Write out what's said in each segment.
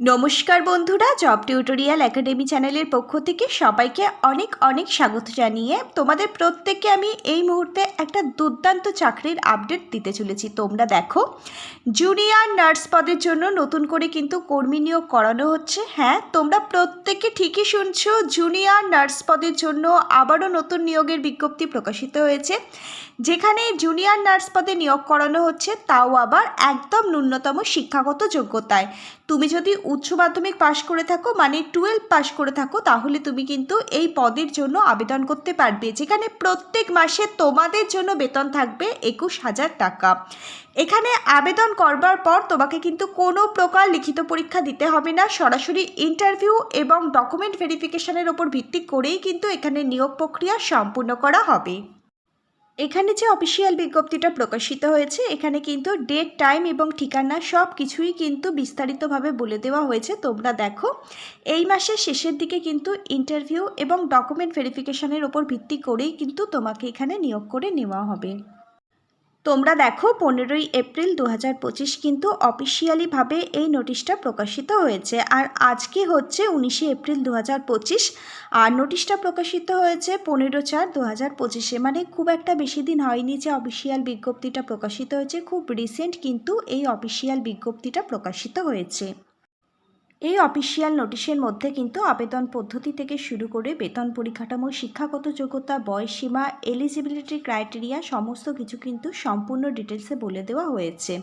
নমস্কার বন্ধুরা job tutorial academy চ্যানেলের পক্ষ থেকে সবাইকে অনেক অনেক স্বাগত জানিয়ে তোমাদের প্রত্যেককে আমি এই মুহূর্তে একটা দুর্দান্ত চাকরির আপডেট দিতে চলেছি। তোমরা দেখো জুনিয়র নার্স পদের জন্য নতুন করে কিন্তু কর্মী নিয়োগ করানো হচ্ছে। হ্যাঁ তোমরা প্রত্যেকে ঠিকই শুনছো জুনিয়র নার্স পদের জন্য আবারও নতুন নিয়োগের বিজ্ঞপ্তি প্রকাশিত হয়েছে। যেখানে জুনিয়র নার্স পদে নিয়োগ করানো হচ্ছে, তাও আবার একদম ন্যূনতম শিক্ষাগত যোগ্যতায়। তুমি যদি উচ্চ মাধ্যমিক পাশ করে থাকো মানে টুয়েলভ পাশ করে থাকো, তাহলে তুমি কিন্তু এই পদের জন্য আবেদন করতে পারবে, যেখানে প্রত্যেক মাসে তোমাদের জন্য বেতন থাকবে একুশ হাজার টাকা। এখানে আবেদন করবার পর তোমাকে কিন্তু কোনো প্রকার লিখিত পরীক্ষা দিতে হবে না, সরাসরি ইন্টারভিউ এবং ডকুমেন্ট ভেরিফিকেশনের ওপর ভিত্তি করেই কিন্তু এখানে নিয়োগ প্রক্রিয়া সম্পূর্ণ করা হবে। এখানে যে অফিসিয়াল বিজ্ঞপ্তিটা প্রকাশিত হয়েছে, এখানে কিন্তু ডেট টাইম এবং ঠিকানা সব কিছুই কিন্তু বিস্তারিতভাবে বলে দেওয়া হয়েছে, তোমরা দেখো। এই মাসের শেষের দিকে কিন্তু ইন্টারভিউ এবং ডকুমেন্ট ভেরিফিকেশনের ওপর ভিত্তি করেই কিন্তু তোমাকে এখানে নিয়োগ করে নেওয়া হবে। তোমরা দেখো, পনেরোই এপ্রিল দু হাজার পঁচিশ কিন্তু অফিসিয়ালিভাবে এই নোটিশটা প্রকাশিত হয়েছে। আর আজকে হচ্ছে উনিশে এপ্রিল দু হাজার পঁচিশ। আর নোটিশটা প্রকাশিত হয়েছে পনেরো চার দু হাজার পঁচিশে। মানে খুব একটা বেশি দিন হয়নি যে অফিসিয়াল বিজ্ঞপ্তিটা প্রকাশিত হয়েছে। খুব রিসেন্ট কিন্তু এই অফিসিয়াল বিজ্ঞপ্তিটা প্রকাশিত হয়েছে। এই অফিসিয়াল নোটিশের মধ্যে কিন্তু আবেদন পদ্ধতি থেকে শুরু করে বেতন পরিকাঠামো, শিক্ষাগত যোগ্যতা বয়সসীমা এলিজিবিলিটি ক্রাইটেরিয়া সমস্ত কিছু কিন্তু সম্পূর্ণ ডিটেলসে বলে দেওয়া হয়েছে।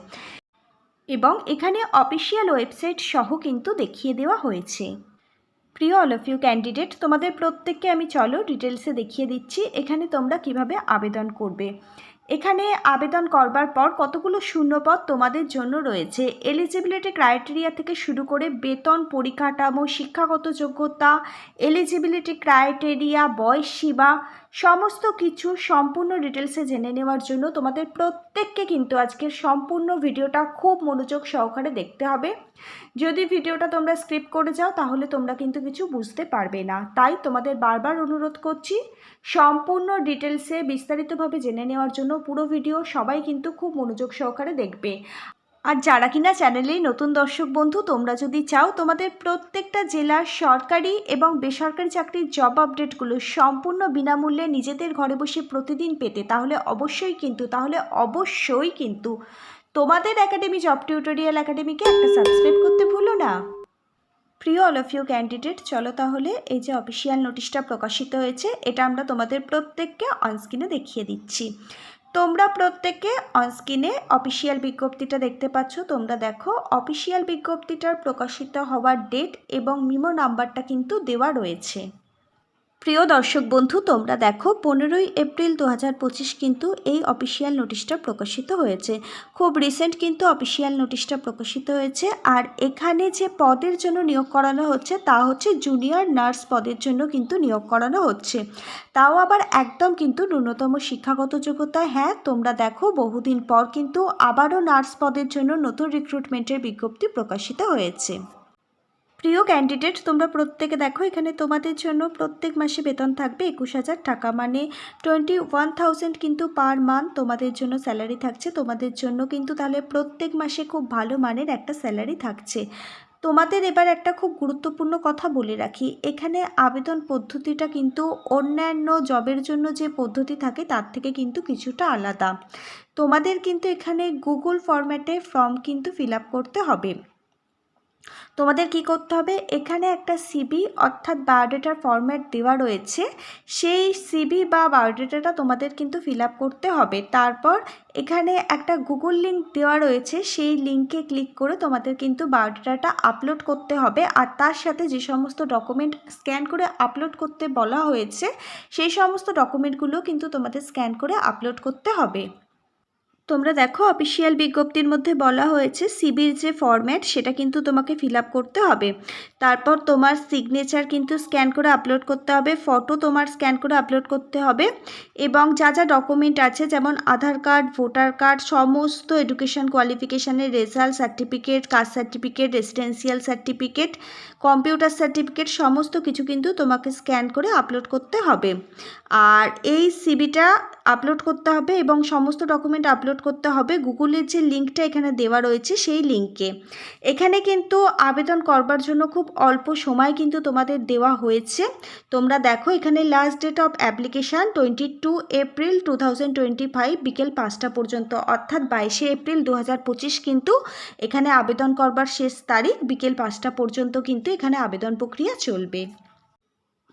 এবং এখানে অফিসিয়াল ওয়েবসাইট সহ কিন্তু দেখিয়ে দেওয়া হয়েছে। প্রিয় অল অফ ইউ ক্যান্ডিডেট তোমাদের প্রত্যেককে আমি চলো ডিটেলসে দেখিয়ে দিচ্ছি এখানে তোমরা কীভাবে আবেদন করবে। এখানে আবেদন করবার পর কতগুলো শূন্যপদ তোমাদের জন্য রয়েছে? এলিজিবিলিটি ক্রাইটেরিয়া থেকে শুরু করে বেতন পরিকাঠামো, শিক্ষাগত যোগ্যতা এলিজিবিলিটি ক্রাইটেরিয়া বয়স সীমা, সমস্ত কিছু সম্পূর্ণ ডিটেলসে জেনে নেওয়ার জন্য তোমাদের প্রত্যেককে কিন্তু আজকের সম্পূর্ণ ভিডিওটা খুব মনোযোগ সহকারে দেখতে হবে। যদি ভিডিওটা তোমরা স্ক্রিপ করে যাও, তাহলে তোমরা কিন্তু কিছু বুঝতে পারবে না। তাই তোমাদের বারবার অনুরোধ করছি, সম্পূর্ণ ডিটেলসে বিস্তারিতভাবে জেনে নেওয়ার জন্য পুরো ভিডিও সবাই কিন্তু খুব মনোযোগ সহকারে দেখবে। আর যারা কিনা চ্যানেলেই নতুন দর্শক বন্ধু, তোমরা যদি চাও তোমাদের প্রত্যেকটা জেলার সরকারি এবং বেসরকারি চাকরির জব আপডেটগুলো সম্পূর্ণ বিনামূল্যে নিজেদের ঘরে বসে প্রতিদিন পেতে, তাহলে অবশ্যই কিন্তু, তাহলে অবশ্যই কিন্তু তোমাদের একাডেমি জব টিউটোরিয়াল একাডেমিকে একটা সাবস্ক্রাইব করতে ভুলো না। প্রিয় অল অফ ইউ ক্যান্ডিডেট চলো তাহলে এই যে অফিসিয়াল নোটিশটা প্রকাশিত হয়েছে, এটা আমরা তোমাদের প্রত্যেককে অনস্ক্রিনে দেখিয়ে দিচ্ছি। তোমরা প্রত্যেকে অনস্ক্রিনে অফিসিয়াল বিজ্ঞপ্তিটা দেখতে পাচ্ছ। তোমরা দেখো অফিসিয়াল বিজ্ঞপ্তিটার প্রকাশিত হওয়ার ডেট এবং মিমো নাম্বারটা কিন্তু দেওয়া রয়েছে। প্রিয় দর্শক বন্ধু, তোমরা দেখো পনেরোই এপ্রিল দু হাজার পঁচিশ কিন্তু এই অফিসিয়াল নোটিশটা প্রকাশিত হয়েছে। খুব রিসেন্ট কিন্তু অফিসিয়াল নোটিশটা প্রকাশিত হয়েছে। আর এখানে যে পদের জন্য নিয়োগ করানো হচ্ছে, তা হচ্ছে জুনিয়র নার্স পদের জন্য কিন্তু নিয়োগ করানো হচ্ছে। তাও আবার একদম কিন্তু ন্যূনতম শিক্ষাগত যোগ্যতা। হ্যাঁ তোমরা দেখো বহুদিন পর কিন্তু আবারও নার্স পদের জন্য নতুন রিক্রুটমেন্টের বিজ্ঞপ্তি প্রকাশিত হয়েছে। প্রিয় ক্যান্ডিডেট তোমরা প্রত্যেকে দেখো, এখানে তোমাদের জন্য প্রত্যেক মাসে বেতন থাকবে একুশ হাজার টাকা। মানে টোয়েন্টি ওয়ান থাউজেন্ড কিন্তু পার মান্থ তোমাদের জন্য স্যালারি থাকছে। তোমাদের জন্য কিন্তু তাহলে প্রত্যেক মাসে খুব ভালো মানের একটা স্যালারি থাকছে। তোমাদের এবার একটা খুব গুরুত্বপূর্ণ কথা বলে রাখি। এখানে আবেদন পদ্ধতিটা কিন্তু অন্যান্য জবের জন্য যে পদ্ধতি থাকে, তার থেকে কিন্তু কিছুটা আলাদা। তোমাদের কিন্তু এখানে গুগল ফরম্যাটে ফর্ম কিন্তু ফিল করতে হবে। তোমাদের কি করতে হবে? এখানে একটা সিবি অর্থাৎ বায়োডেটার ফরম্যাট দেওয়া রয়েছে। সেই সিবি বা বায়োডেটাটা তোমাদের কিন্তু ফিল করতে হবে। তারপর এখানে একটা গুগল লিঙ্ক দেওয়া রয়েছে। সেই লিঙ্কে ক্লিক করে তোমাদের কিন্তু বায়োডেটাটা আপলোড করতে হবে। আর তার সাথে যে সমস্ত ডকুমেন্ট স্ক্যান করে আপলোড করতে বলা হয়েছে, সেই সমস্ত ডকুমেন্টগুলো কিন্তু তোমাদের স্ক্যান করে আপলোড করতে হবে। তোমরা দেখো অফিসিয়াল বিজ্ঞপ্তির মধ্যে বলা হয়েছে সিবির যে ফরম্যাট সেটা কিন্তু তোমাকে ফিল করতে হবে। তারপর তোমার সিগনেচার কিন্তু স্ক্যান করে আপলোড করতে হবে ফটো তোমার স্ক্যান করে আপলোড করতে হবে, এবং যা যা ডকুমেন্ট আছে, যেমন আধার কার্ড ভোটার কার্ড সমস্ত education কোয়ালিফিকেশানের result certificate caste certificate residential certificate computer certificate সমস্ত কিছু কিন্তু তোমাকে স্ক্যান করে আপলোড করতে হবে। আর এই সিবিটা আপলোড করতে হবে এবং সমস্ত ডকুমেন্ট আপলোড করতে হবে। গুগলের যে লিঙ্কটা এখানে দেওয়া রয়েছে সেই লিঙ্কে এখানে কিন্তু আবেদন করবার জন্য খুব অল্প সময় কিন্তু তোমাদের দেওয়া হয়েছে। তোমরা দেখো, এখানে last date of application twenty two April two thousand twenty five বিকেল পাঁচটা পর্যন্ত, অর্থাৎ বাইশে এপ্রিল দু হাজার পঁচিশ কিন্তু এখানে আবেদন করবার শেষ তারিখ বিকেল পাঁচটা পর্যন্ত কিন্তু এখানে আবেদন প্রক্রিয়া চলবে।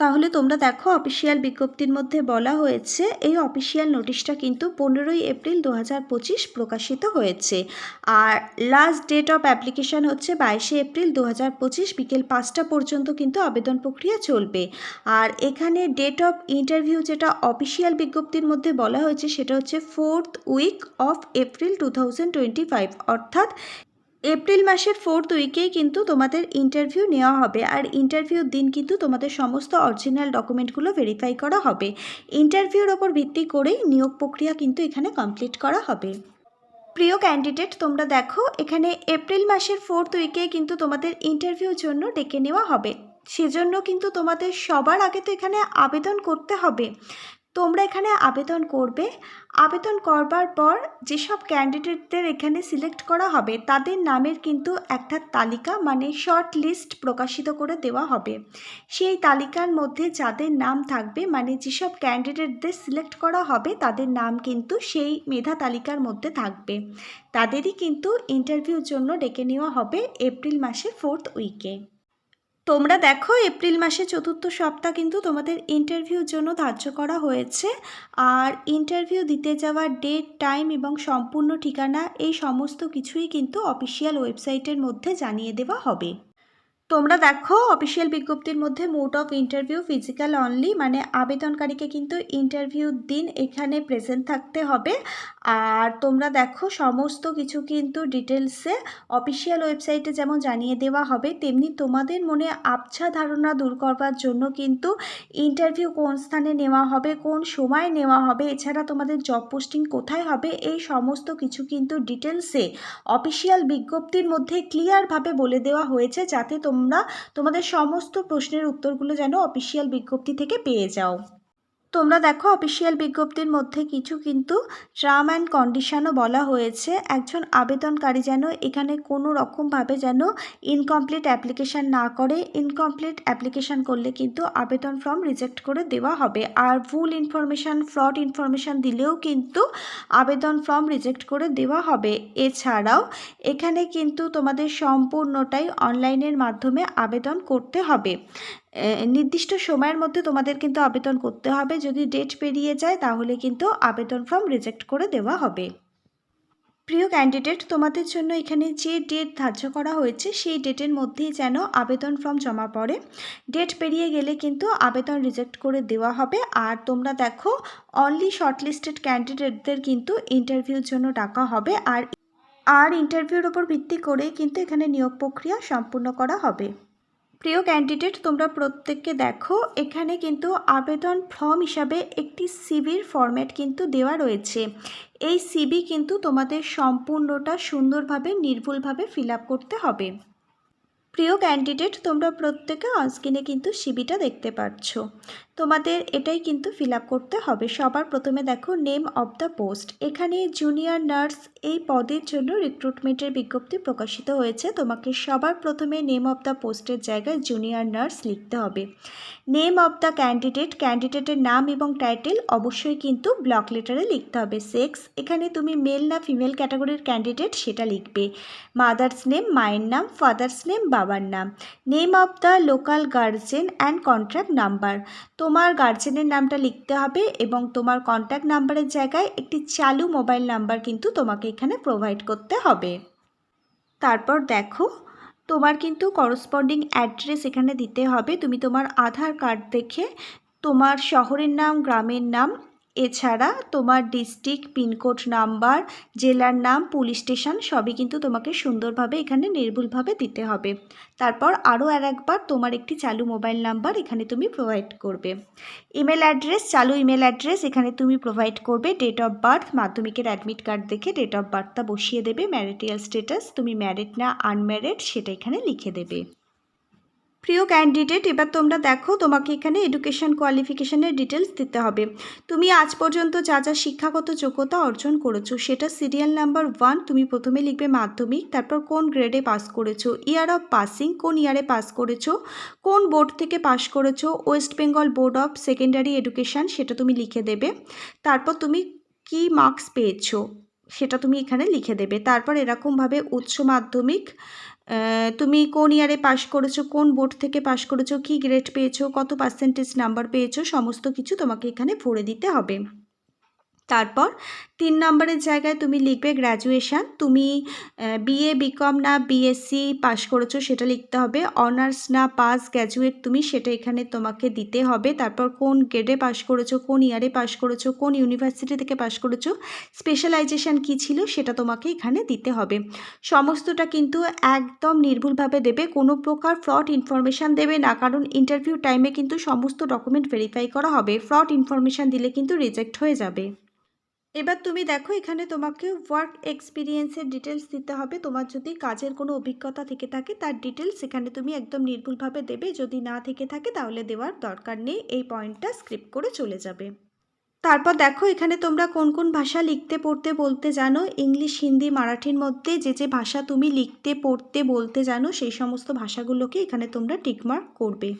তাহলে তোমরা দেখো অফিসিয়াল বিজ্ঞপ্তির মধ্যে বলা হয়েছে, এই অফিসিয়াল নোটিশটা কিন্তু পনেরোই এপ্রিল দু হাজার পঁচিশ প্রকাশিত হয়েছে। আর লাস্ট ডেট অফ অ্যাপ্লিকেশান হচ্ছে বাইশে এপ্রিল দু হাজার পঁচিশ বিকেল পাঁচটা পর্যন্ত কিন্তু আবেদন প্রক্রিয়া চলবে। আর এখানে ডেট অফ ইন্টারভিউ যেটা অফিসিয়াল বিজ্ঞপ্তির মধ্যে বলা হয়েছে সেটা হচ্ছে fourth week of April too অর্থাৎ এপ্রিল মাসের ফোর্থ উইকেই কিন্তু তোমাদের ইন্টারভিউ নেওয়া হবে। আর ইন্টারভিউর দিন কিন্তু তোমাদের সমস্ত অরিজিনাল ডকুমেন্টগুলো ভেরিফাই করা হবে। ইন্টারভিউর ওপর ভিত্তি করেই নিয়োগ প্রক্রিয়া কিন্তু এখানে কমপ্লিট করা হবে। প্রিয় ক্যান্ডিডেট তোমরা দেখো, এখানে এপ্রিল মাসের ফোর্থ উইকে কিন্তু তোমাদের ইন্টারভিউর জন্য ডেকে নেওয়া হবে। সেজন্য কিন্তু তোমাদের সবার আগে তো এখানে আবেদন করতে হবে। তোমরা এখানে আবেদন করবে। আবেদন করবার পর যেসব ক্যান্ডিডেটদের এখানে সিলেক্ট করা হবে, তাদের নামের কিন্তু একটা তালিকা মানে শর্ট লিস্ট প্রকাশিত করে দেওয়া হবে। সেই তালিকার মধ্যে যাদের নাম থাকবে মানে যেসব ক্যান্ডিডেটদের সিলেক্ট করা হবে, তাদের নাম কিন্তু সেই মেধা তালিকার মধ্যে থাকবে। তাদেরই কিন্তু ইন্টারভিউর জন্য ডেকে নেওয়া হবে এপ্রিল মাসের ফোর্থ উইকে তোমরা দেখো, এপ্রিল মাসে চতুর্থ সপ্তাহ কিন্তু তোমাদের ইন্টারভিউর জন্য ধার্য করা হয়েছে। আর ইন্টারভিউ দিতে যাওয়ার ডেট টাইম এবং সম্পূর্ণ ঠিকানা এই সমস্ত কিছুই কিন্তু অফিসিয়াল ওয়েবসাইটের মধ্যে জানিয়ে দেওয়া হবে। তোমরা দেখো অফিসিয়াল বিজ্ঞপ্তির মধ্যে mode of interview physical only মানে আবেদনকারীকে কিন্তু ইন্টারভিউর দিন এখানে প্রেজেন্ট থাকতে হবে। আর তোমরা দেখো সমস্ত কিছু কিন্তু ডিটেলসে অফিসিয়াল ওয়েবসাইটে যেমন জানিয়ে দেওয়া হবে, তেমনি তোমাদের মনে আবছা ধারণা দূর করবার জন্য কিন্তু ইন্টারভিউ কোন স্থানে নেওয়া হবে, কোন সময় নেওয়া হবে, এছাড়া তোমাদের জব পোস্টিং কোথায় হবে, এই সমস্ত কিছু কিন্তু ডিটেলসে অফিসিয়াল বিজ্ঞপ্তির মধ্যে ক্লিয়ারভাবে বলে দেওয়া হয়েছে যাতে তোমরা তোমাদের সমস্ত প্রশ্নের উত্তরগুলো যেন অফিসিয়াল বিজ্ঞপ্তি থেকে পেয়ে যাও। তোমরা দেখো অফিসিয়াল বিজ্ঞপ্তির মধ্যে কিছু কিন্তু টার্ম অ্যান্ড কন্ডিশনও বলা হয়েছে। একজন আবেদনকারী যেন এখানে কোনো রকমভাবে যেন ইনকমপ্লিট অ্যাপ্লিকেশান না করে ইনকমপ্লিট অ্যাপ্লিকেশান করলে কিন্তু আবেদন ফর্ম রিজেক্ট করে দেওয়া হবে। আর ভুল ইনফরমেশান ফ্রড ইনফরমেশান দিলেও কিন্তু আবেদন ফর্ম রিজেক্ট করে দেওয়া হবে। এছাড়াও এখানে কিন্তু তোমাদের সম্পূর্ণটাই অনলাইনের মাধ্যমে আবেদন করতে হবে। নির্দিষ্ট সময়ের মধ্যে তোমাদের কিন্তু আবেদন করতে হবে। যদি ডেট পেরিয়ে যায়, তাহলে কিন্তু আবেদন ফর্ম রিজেক্ট করে দেওয়া হবে। প্রিয় ক্যান্ডিডেট তোমাদের জন্য এখানে যে ডেট ধার্য করা হয়েছে, সেই ডেটের মধ্যেই যেন আবেদন ফর্ম জমা পড়ে। ডেট পেরিয়ে গেলে কিন্তু আবেদন রিজেক্ট করে দেওয়া হবে। আর তোমরা দেখো অনলি শর্টলিস্টেড ক্যান্ডিডেটদের কিন্তু ইন্টারভিউর জন্য ডাকা হবে। আর আর ইন্টারভিউর ওপর ভিত্তি করে কিন্তু এখানে নিয়োগ প্রক্রিয়া সম্পূর্ণ করা হবে। প্রিয় ক্যান্ডিডেট তোমরা প্রত্যেককে দেখো, এখানে কিন্তু আবেদন ফর্ম হিসাবে একটি সিবির ফরম্যাট কিন্তু দেওয়া রয়েছে। এই সিবি কিন্তু তোমাদের সম্পূর্ণটা সুন্দরভাবে, নির্ভুলভাবে ফিল করতে হবে। প্রিয় ক্যান্ডিডেট তোমরা প্রত্যেকে অনস্ক্রিনে কিন্তু সিবিটা দেখতে পাচ্ছ তোমাদের এটাই কিন্তু ফিল করতে হবে। সবার প্রথমে দেখো নেম অফ দ্য পোস্ট এখানে জুনিয়র নার্স এই পদের জন্য রিক্রুটমেন্টের বিজ্ঞপ্তি প্রকাশিত হয়েছে। তোমাকে সবার প্রথমে নেম অফ দ্য পোস্টের জায়গায় জুনিয়র নার্স লিখতে হবে। নেম অফ দ্য ক্যান্ডিডেট ক্যান্ডিডেটের নাম এবং টাইটেল অবশ্যই কিন্তু ব্লক লেটারে লিখতে হবে। সেক্স এখানে তুমি মেল না ফিমেল ক্যাটাগরির ক্যান্ডিডেট সেটা লিখবে। মাদার্স নেম মায়ের নাম ফাদার্স নেম বাবার নাম। Name of the local guardian and contact number তোমার গার্জেনের নামটা লিখতে হবে এবং তোমার কন্ট্যাক্ট নাম্বারের জায়গায় একটি চালু মোবাইল নাম্বার কিন্তু তোমাকে এখানে প্রোভাইড করতে হবে। তারপর দেখো, তোমার কিন্তু করসপন্ডিং অ্যাড্রেস এখানে দিতে হবে। তুমি তোমার আধার কার্ড দেখে তোমার শহরের নাম, গ্রামের নাম এছাড়া তোমার ডিস্ট্রিক্ট পিনকোড নাম্বার জেলার নাম পুলিশ স্টেশন সবই কিন্তু তোমাকে সুন্দরভাবে এখানে নির্ভুলভাবে দিতে হবে। তারপর আরও আর একবার তোমার একটি চালু মোবাইল নাম্বার এখানে তুমি প্রোভাইড করবে। ইমেল অ্যাড্রেস চালু ইমেল অ্যাড্রেস এখানে তুমি প্রোভাইড করবে। ডেট অফ বার্থ মাধ্যমিকের অ্যাডমিট কার্ড দেখে ডেট অফ বার্থটা বসিয়ে দেবে। ম্যারিটিয়াল স্টেটাস তুমি ম্যারিড না আনম্যারিড সেটা এখানে লিখে দেবে। প্রিয় ক্যান্ডিডেট এবার তোমরা দেখো তোমাকে এখানে এডুকেশন কোয়ালিফিকেশনের ডিটেলস দিতে হবে। তুমি আজ পর্যন্ত যা যা শিক্ষাগত যোগ্যতা অর্জন করেছ, সেটা সিরিয়াল নাম্বার ওয়ান তুমি প্রথমে লিখবে মাধ্যমিক, তারপর কোন গ্রেডে পাস করেছ ইয়ার অফ পাসিং কোন ইয়ারে পাস করেছ, কোন বোর্ড থেকে পাস করেছ west Bengal board of secondary education সেটা তুমি লিখে দেবে। তারপর তুমি কি মার্কস পেয়েছ, সেটা তুমি এখানে লিখে দেবে। তারপর এরকমভাবে উচ্চ মাধ্যমিক তুমি কোন ইয়ারে পাশ করেছ, কোন বোর্ড থেকে পাশ করেছ, কি গ্রেড পেয়েছ, কত পার্সেন্টেজ নাম্বার পেয়েছ, সমস্ত কিছু তোমাকে এখানে ভরে দিতে হবে। তারপর তিন নম্বরের জায়গায় তুমি লিখবে গ্র্যাজুয়েশান তুমি বিএ বিকম না বিএসসি পাশ করেছ সেটা লিখতে হবে অনার্স না পাস গ্র্যাজুয়েট তুমি সেটা এখানে তোমাকে দিতে হবে, তারপর কোন গ্রেডে পাশ করেছ, কোন ইয়ারে পাশ করেছ, কোন ইউনিভার্সিটি থেকে পাশ করেছ স্পেশালাইজেশন কী ছিল সেটা তোমাকে এখানে দিতে হবে। সমস্তটা কিন্তু একদম নির্ভুলভাবে দেবে, কোনো প্রকার ফ্রড ইনফরমেশান দেবে না, কারণ ইন্টারভিউ টাইমে কিন্তু সমস্ত ডকুমেন্ট ভেরিফাই করা হবে ফ্রড ইনফরমেশান দিলে কিন্তু রিজেক্ট হয়ে যাবে। এবার তুমি দেখো, এখানে তোমাকে ওয়ার্ক এক্সপিরিয়েন্সের ডিটেলস দিতে হবে। তোমার যদি কাজের কোনো অভিজ্ঞতা থেকে থাকে, তার ডিটেলস এখানে তুমি একদম নির্ভুলভাবে দেবে। যদি না থেকে থাকে, তাহলে দেওয়ার দরকার নেই। এই পয়েন্টটা স্ক্রিপ্ট করে চলে যাবে। তারপর দেখো, এখানে তোমরা কোন কোন ভাষা লিখতে, পড়তে, বলতে জানো। ইংলিশ হিন্দি মারাঠির মধ্যে যে যে ভাষা তুমি লিখতে, পড়তে, বলতে জানো, সেই সমস্ত ভাষাগুলোকে এখানে তোমরা টিকমার্ক করবে।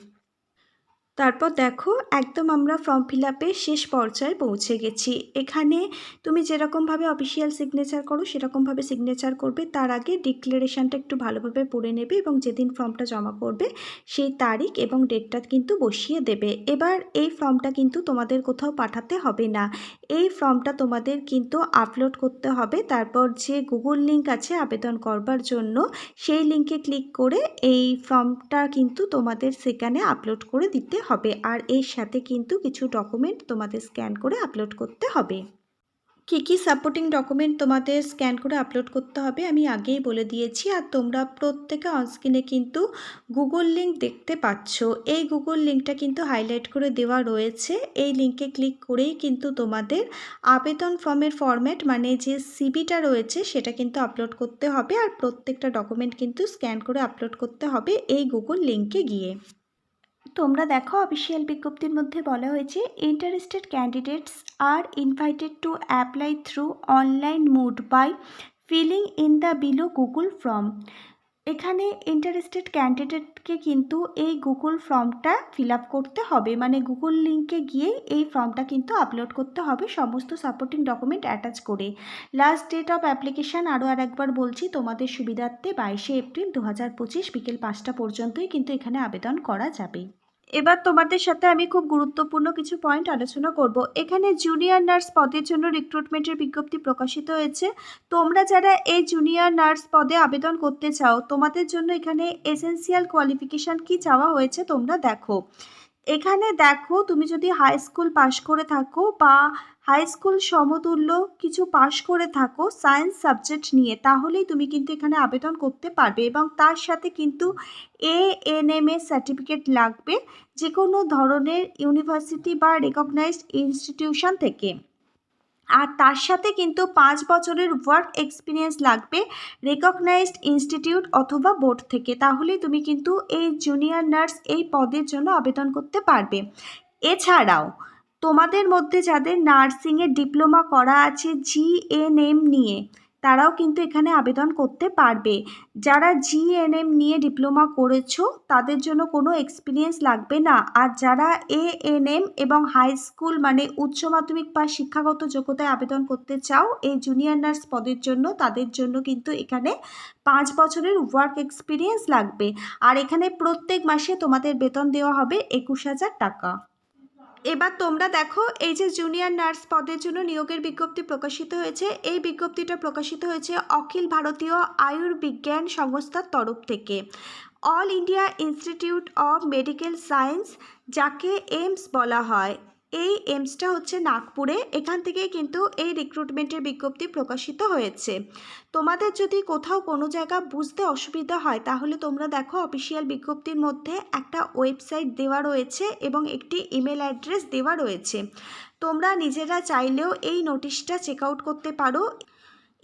তারপর দেখো, একদম আমরা ফর্ম ফিল আপের শেষ পর্যায়ে পৌঁছে গেছি। এখানে তুমি যেরকমভাবে অফিসিয়াল সিগনেচার করো, সেরকমভাবে সিগনেচার করবে। তার আগে ডিক্লারেশনটা একটু ভালোভাবে পড়ে নেবে এবং যেদিন ফর্মটা জমা করবে সেই তারিখ এবং ডেটটা কিন্তু বসিয়ে দেবে। এবার এই ফর্মটা কিন্তু তোমাদের কোথাও পাঠাতে হবে না। এই ফর্মটা তোমাদের কিন্তু আপলোড করতে হবে। তারপর যে গুগল লিঙ্ক আছে আবেদন করবার জন্য, সেই লিঙ্কে ক্লিক করে এই ফর্মটা কিন্তু তোমাদের সেখানে আপলোড করে দিতে হবে আর এর সাথে কিন্তু কিছু ডকুমেন্ট তোমাদের স্ক্যান করে আপলোড করতে হবে। কী কী সাপোর্টিং ডকুমেন্ট তোমাদের স্ক্যান করে আপলোড করতে হবে আমি আগেই বলে দিয়েছি আর তোমরা প্রত্যেকে অনস্ক্রিনে কিন্তু গুগল লিঙ্ক দেখতে পাচ্ছ। এই গুগল লিঙ্কটা কিন্তু হাইলাইট করে দেওয়া রয়েছে। এই লিঙ্কে ক্লিক করেই কিন্তু তোমাদের আবেদন ফর্মের ফরম্যাট মানে যে সিবিটা রয়েছে সেটা কিন্তু আপলোড করতে হবে আর প্রত্যেকটা ডকুমেন্ট কিন্তু স্ক্যান করে আপলোড করতে হবে এই গুগল লিঙ্কে গিয়ে। তোমরা দেখো অফিসিয়াল বিজ্ঞপ্তির মধ্যে বলা হয়েছে interested candidates are invited to apply through online mode by filling in the below Google form এখানে ইন্টারেস্টেড ক্যান্ডিডেটকে কিন্তু এই গুগল ফর্মটা ফিল করতে হবে। মানে গুগল লিঙ্কে গিয়ে এই ফর্মটা কিন্তু আপলোড করতে হবে সমস্ত সাপোর্টিং ডকুমেন্ট অ্যাটাচ করে। লাস্ট ডেট অফ অ্যাপ্লিকেশান আরও আর একবার বলছি, তোমাদের সুবিধার্থে বাইশে এপ্রিল দু হাজার পঁচিশ বিকেল পাঁচটা পর্যন্তই কিন্তু এখানে আবেদন করা যাবে। এবার তোমাদের সাথে আমি খুব গুরুত্বপূর্ণ কিছু পয়েন্ট আলোচনা করব। এখানে জুনিয়র নার্স পদের জন্য রিক্রুটমেন্টের বিজ্ঞপ্তি প্রকাশিত হয়েছে। তোমরা যারা এই জুনিয়র নার্স পদে আবেদন করতে চাও, তোমাদের জন্য এখানে এসেন্সিয়াল কোয়ালিফিকেশান কি চাওয়া হয়েছে তোমরা দেখো। এখানে দেখো, তুমি যদি হাই স্কুল পাশ করে থাকো বা হাই স্কুল সমতুল্য কিছু পাশ করে থাকো সায়েন্স সাবজেক্ট নিয়ে। তাহলেই তুমি কিন্তু এখানে আবেদন করতে পারবে এবং তার সাথে কিন্তু এ এন এম এর সার্টিফিকেট লাগবে যে কোনো ধরনের ইউনিভার্সিটি বা রেকগনাইজড ইনস্টিটিউশন থেকে। আর তার সাথে কিন্তু পাঁচ বছরের ওয়ার্ক এক্সপিরিয়েন্স লাগবে রেকগনাইজড ইনস্টিটিউট অথবা বোর্ড থেকে। তাহলেই তুমি কিন্তু এই জুনিয়র নার্স এই পদের জন্য আবেদন করতে পারবে। এছাড়াও তোমাদের মধ্যে যাদের নার্সিংয়ের ডিপ্লোমা করা আছে জিএনএম নিয়ে, তারাও কিন্তু এখানে আবেদন করতে পারবে। যারা জিএনএম নিয়ে ডিপ্লোমা করেছ, তাদের জন্য কোনো এক্সপিরিয়েন্স লাগবে না। আর যারা এএনএম এবং হাই স্কুল মানে উচ্চ মাধ্যমিক বা শিক্ষাগত যোগ্যতায় আবেদন করতে চাও, এই জুনিয়র নার্স পদের জন্য তাদের জন্য কিন্তু এখানে পাঁচ বছরের ওয়ার্ক এক্সপিরিয়েন্স লাগবে। আর এখানে প্রত্যেক মাসে তোমাদের বেতন দেওয়া হবে একুশ হাজার টাকা। এবার তোমরা দেখো, এই যে জুনিয়র নার্স পদের জন্য নিয়োগের বিজ্ঞপ্তি প্রকাশিত হয়েছে। এই বিজ্ঞপ্তিটা প্রকাশিত হয়েছে অখিল ভারতীয় আয়ুর্বিজ্ঞান সংস্থার তরফ থেকে। All India Institute of Medical Science, যাকে এইমস বলা হয়। এই এমসটা হচ্ছে নাগপুরে। এখান থেকে কিন্তু এই রিক্রুটমেন্টের বিজ্ঞপ্তি প্রকাশিত হয়েছে। তোমাদের যদি কোথাও কোনো জায়গা বুঝতে অসুবিধা হয়, তাহলে তোমরা দেখো অফিসিয়াল বিজ্ঞপ্তির মধ্যে একটা ওয়েবসাইট দেওয়া রয়েছে এবং একটি ইমেল অ্যাড্রেস দেওয়া রয়েছে। তোমরা নিজেরা চাইলেও এই নোটিশটা চেক আউট করতে পারো।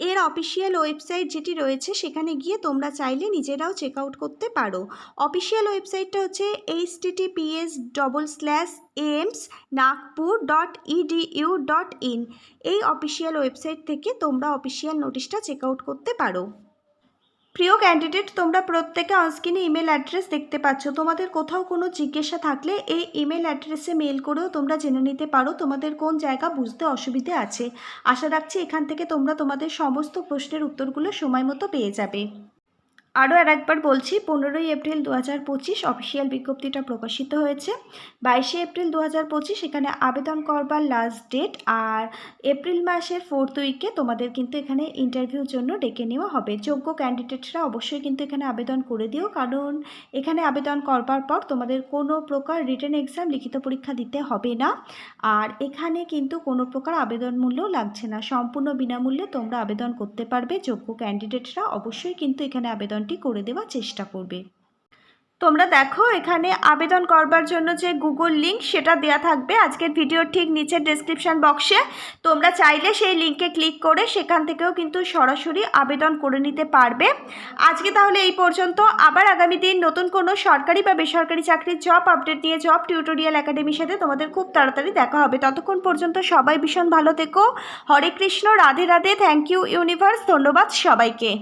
এর অফিসিয়াল ওয়েবসাইট যেটি রয়েছে সেখানে গিয়ে তোমরা চাইলে নিজেরাও চেক আউট করতে পারো। অফিসিয়াল ওয়েবসাইটটা হচ্ছে H TTPS double slash AIIMS Nagpur dot EDU dot IN এই অফিসিয়াল ওয়েবসাইট থেকে তোমরা অফিসিয়াল নোটিশটা চেক আউট করতে পারো। প্রিয় ক্যান্ডিডেট তোমরা প্রত্যেকে অনস্ক্রিনে ইমেল অ্যাড্রেস দেখতে পাচ্ছ। তোমাদের কোথাও কোনো জিজ্ঞাসা থাকলে এই ইমেল অ্যাড্রেসে মেল করেও তোমরা জেনে নিতে পারো তোমাদের কোন জায়গা বুঝতে অসুবিধে আছে। আশা রাখছি এখান থেকে তোমরা তোমাদের সমস্ত প্রশ্নের উত্তরগুলো সময় মতো পেয়ে যাবে। আরও আর একবার বলছি, পনেরোই এপ্রিল দু হাজার পঁচিশ অফিসিয়াল বিজ্ঞপ্তিটা প্রকাশিত হয়েছে। বাইশে এপ্রিল দু হাজার পঁচিশ এখানে আবেদন করবার লাস্ট ডেট আর এপ্রিল মাসের ফোর্থ উইকে তোমাদের কিন্তু এখানে ইন্টারভিউর জন্য ডেকে নেওয়া হবে। যোগ্য ক্যান্ডিডেটরা অবশ্যই কিন্তু এখানে আবেদন করে দিও, কারণ এখানে আবেদন করবার পর তোমাদের কোনো প্রকার রিটার্ন এক্সাম লিখিত পরীক্ষা দিতে হবে না। আর এখানে কিন্তু কোনো প্রকার আবেদন মূল্য লাগছে না। সম্পূর্ণ বিনামূল্যে তোমরা আবেদন করতে পারবে। যোগ্য ক্যান্ডিডেটরা অবশ্যই কিন্তু এখানে আবেদনটি করে দেওয়ার চেষ্টা করবে। তোমরা দেখো, এখানে আবেদন করবার জন্য যে গুগল লিঙ্ক সেটা দেওয়া থাকবে। আজকের ভিডিওর ঠিক নিচের ডেসক্রিপশন বক্সে তোমরা চাইলে সেই লিঙ্কে ক্লিক করে সেখান থেকেও কিন্তু সরাসরি আবেদন করে নিতে পারবে। আজকে তাহলে এই পর্যন্ত। আবার আগামী দিন নতুন কোনো সরকারি বা বেসরকারি চাকরির জব আপডেট নিয়ে জব টিউটোরিয়াল একাডেমির সাথে তোমাদের খুব তাড়াতাড়ি দেখা হবে। ততক্ষণ পর্যন্ত সবাই ভীষণ ভালো থেকো। Hare Krishna, Radhe Radhe. Thank you universe ধন্যবাদ সবাইকে।